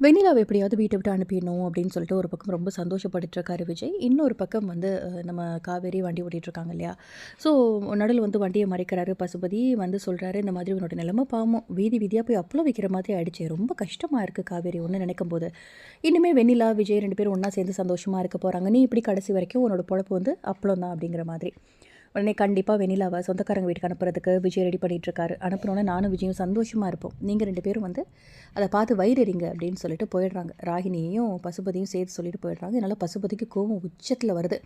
வெண்ணிலாவை எப்படியாவது வீட்டை விட்டு அனுப்பிடணும் அப்படின்னு சொல்லிட்டு ஒரு பக்கம் ரொம்ப சந்தோஷப்பட்டுட்டு இருக்காரு விஜய். இன்னொரு பக்கம் வந்து நம்ம காவேரி வண்டி ஓட்டிகிட்ருக்காங்க இருக்காங்க இல்லையா? ஸோ நடுவில் வந்து வண்டியை மறைக்கிறாரு பசுபதி. வந்து சொல்கிறாரு இந்த மாதிரி உன்னோட நிலைமை பாவம். வீதி வீதியாக போய் அப்பளம் வைக்கிற மாதிரி ஆகிடுச்சு ரொம்ப கஷ்டமாக இருக்குது காவேரி ஒன்று நினைக்கும் போது இன்னுமே வெண்ணிலா விஜய் ரெண்டு பேரும் ஒன்றா சேர்ந்து சந்தோஷமாக இருக்க போகிறாங்க நீ இப்படி கடைசி வரைக்கும் உன்னோட பொழப்பு வந்து அப்பளம் தான் அப்படிங்கிற மாதிரி. உடனே கண்டிப்பாக வெனிலாவை சொந்தக்காரங்க வீட்டுக்கு அனுப்புறதுக்கு விஜய் ரெடி பண்ணிகிட்ருக்காரு அனுப்புனோன்னே நானும் விஜயும் சந்தோஷமாக இருப்போம். நீங்கள் ரெண்டு பேரும் வந்து அதை பார்த்து வயிறறிங்க அப்படின்னு சொல்லிட்டு போயிடுறாங்க. ராகினியையும் பசுபதியும் சேர்த்து சொல்லிட்டு போயிடுறாங்க. இதனால் பசுபதிக்கு கோவம் உச்சத்தில் வருது.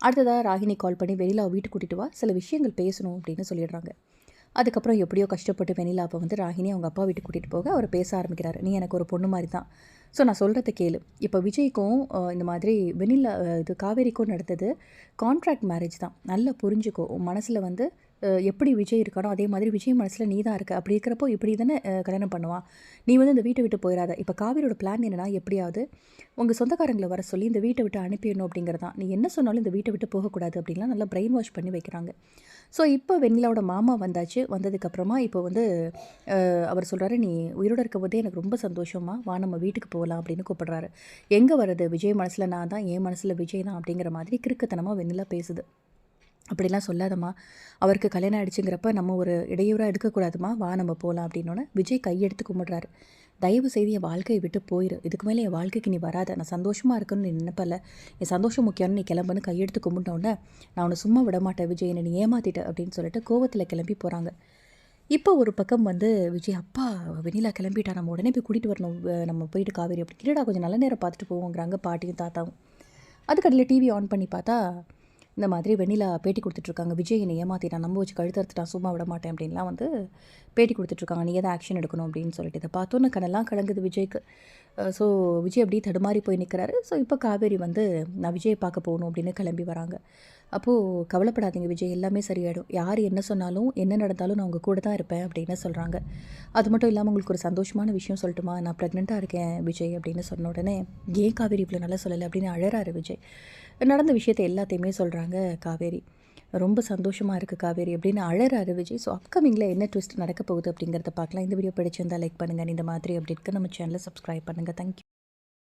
அடுத்ததாக ராகினி கால் பண்ணி வெனிலாவை வீட்டுக்கு கூட்டிட்டு வா. சில விஷயங்கள் பேசணும் அப்படின்னு சொல்லிடுறாங்க. அதுக்கப்புறம் எப்படியோ கஷ்டப்பட்டு வெண்ணிலாவை வந்து ராகினி அவங்க அப்பா வீட்டுக்கு கூட்டிகிட்டு போக அவர் பேச ஆரம்பிக்கிறாரு. நீ எனக்கு ஒரு பொண்ணு மாதிரி தான். ஸோ நான் சொல்கிறத கேளு. இப்போ விஜய்க்கும் இந்த மாதிரி வெண்ணிலா இது காவேரிக்கும் நடந்தது கான்ட்ராக்ட் மேரேஜ் தான். நல்லா புரிஞ்சுக்கோ. உன் மனசில் வந்து எப்படி விஜய் இருக்கானோ அதே மாதிரி விஜய் மனசில் நீ தான் இருக்க. அப்படி இருக்கிறப்போ இப்படி தானே கல்யாணம் பண்ணுவான். நீ வந்து இந்த வீட்டை விட்டு போயிடாத. இப்போ காவேரியோட பிளான் என்னன்னா எப்படியாவது உங்கள் சொந்தக்காரங்களை வர சொல்லி இந்த வீட்டை விட்டு அனுப்பிடணும் அப்படிங்கிறது தான் நீ என்ன சொன்னாலும் இந்த வீட்டை விட்டு போகக்கூடாது அப்படின்லாம் நல்லா பிரெயின் வாஷ் பண்ணி வைக்கிறாங்க. ஸோ இப்போ வெண்ணிலாவோட மாமா வந்தாச்சு. வந்ததுக்கப்புறமா இப்போ வந்து அவர் சொல்கிறாரு நீ உயிரோட இருக்கும் போதே எனக்கு ரொம்ப சந்தோஷமா வா நம்ம வீட்டுக்கு போகலாம் அப்படின்னு கூப்பிடுறாரு. எங்கே வருது? விஜய் மனசில் நான் தான் என் மனசில் விஜய் தான் அப்படிங்கிற மாதிரி கிறுக்குத்தனமாக வெண்ணிலா பேசுது. அப்படிலாம் சொல்லாதம்மா. அவருக்கு கல்யாணம் ஆயிடுச்சுங்கிறப்ப நம்ம ஒரு இடையூறாக எடுக்கக்கூடாதுமா? வா நம்ம போகலாம் அப்படின்னோடனே விஜய் கையெடுத்து கும்பிடுறாரு. தயவு செய்து என் வாழ்க்கையை விட்டு போயிரு. இதுக்கு மேலே என் வாழ்க்கைக்கு நீ வராத. நான் சந்தோஷமாக இருக்கணும்னு நீ நினைப்பல என் சந்தோஷம் முக்கியம்னு நீ கிளம்புன்னு கையெடுத்து கும்பிட்டோன்னே நான் உன்னை சும்மா விட மாட்டேன் விஜய். என்னை நீ ஏமாத்திட்ட அப்படின்னு சொல்லிட்டு கோவத்தில் கிளம்பி போகிறாங்க இப்போ ஒரு பக்கம் வந்து விஜய் அப்பா வெண்ணிலா கிளம்பிட்டா நம்ம உடனே போய் கூட்டிகிட்டு வரணும். நம்ம போயிட்டு காவேரி அப்படி கிட்டடா கொஞ்சம் நல்ல நேரம் பார்த்துட்டு போவோங்கிறாங்க பாட்டியும் தாத்தாவும். அதுக்கடையில் டிவி ஆன் பண்ணி பார்த்தா இந்த மாதிரி வெண்ணிலா பேட்டி கொடுத்துட்ருக்காங்க. விஜய் என்னை நான் நம்ப வச்சு கழுத்தறுத்துட்டான் சும்மா விட மாட்டேன் அப்படின்லாம் வந்து பேட்டி கொடுத்துட்ருக்காங்க. நீ எதாவது ஆக்ஷன் எடுக்கணும் அப்படின்னு சொல்லிட்டு. இதை பார்த்தோன்னு கண்ணெல்லாம் கலங்குது விஜய்க்கு. ஸோ விஜய் அப்படியே தடுமாறி போய் நிற்கிறாரு ஸோ இப்போ காவேரி வந்து நான் விஜயை பார்க்க போகணும் அப்படின்னு கிளம்பி வராங்க. அப்போது கவலைப்படாதீங்க விஜய் எல்லாமே சரியாயிடும். யார் என்ன சொன்னாலும் என்ன நடந்தாலும் நான் உங்கள் கூட தான் இருப்பேன் அப்படின்னு சொல்கிறாங்க அது மட்டும் இல்லாமல் உங்களுக்கு ஒரு சந்தோஷமான விஷயம் சொல்லட்டுமா? நான் ப்ரெக்னெண்ட்டாக இருக்கேன் விஜய் அப்படின்னு சொன்ன உடனே ஏன் காவேரி இவ்வளோ நல்லா சொல்லலை? அப்படின்னு அழறாரு விஜய். நடந்த விஷயத்தை எல்லாத்தையுமே சொல்கிறாங்க காவேரி. ரொம்ப சந்தோஷமாக இருக்குது காவேரி அப்படின்னு அழறாரு விஜய். ஸோ அப்கமிங்கில் என்ன ட்விஸ்ட் நடக்க போகுது அப்படிங்கிறத பார்க்கலாம். இந்த வீடியோ பிடிச்சிருந்தால் லைக் பண்ணுங்கள் இந்த மாதிரி அப்படி இருக்க நம்ம சேனலை சப்ஸ்கிரைப் பண்ணுங்கள் தேங்க்யூ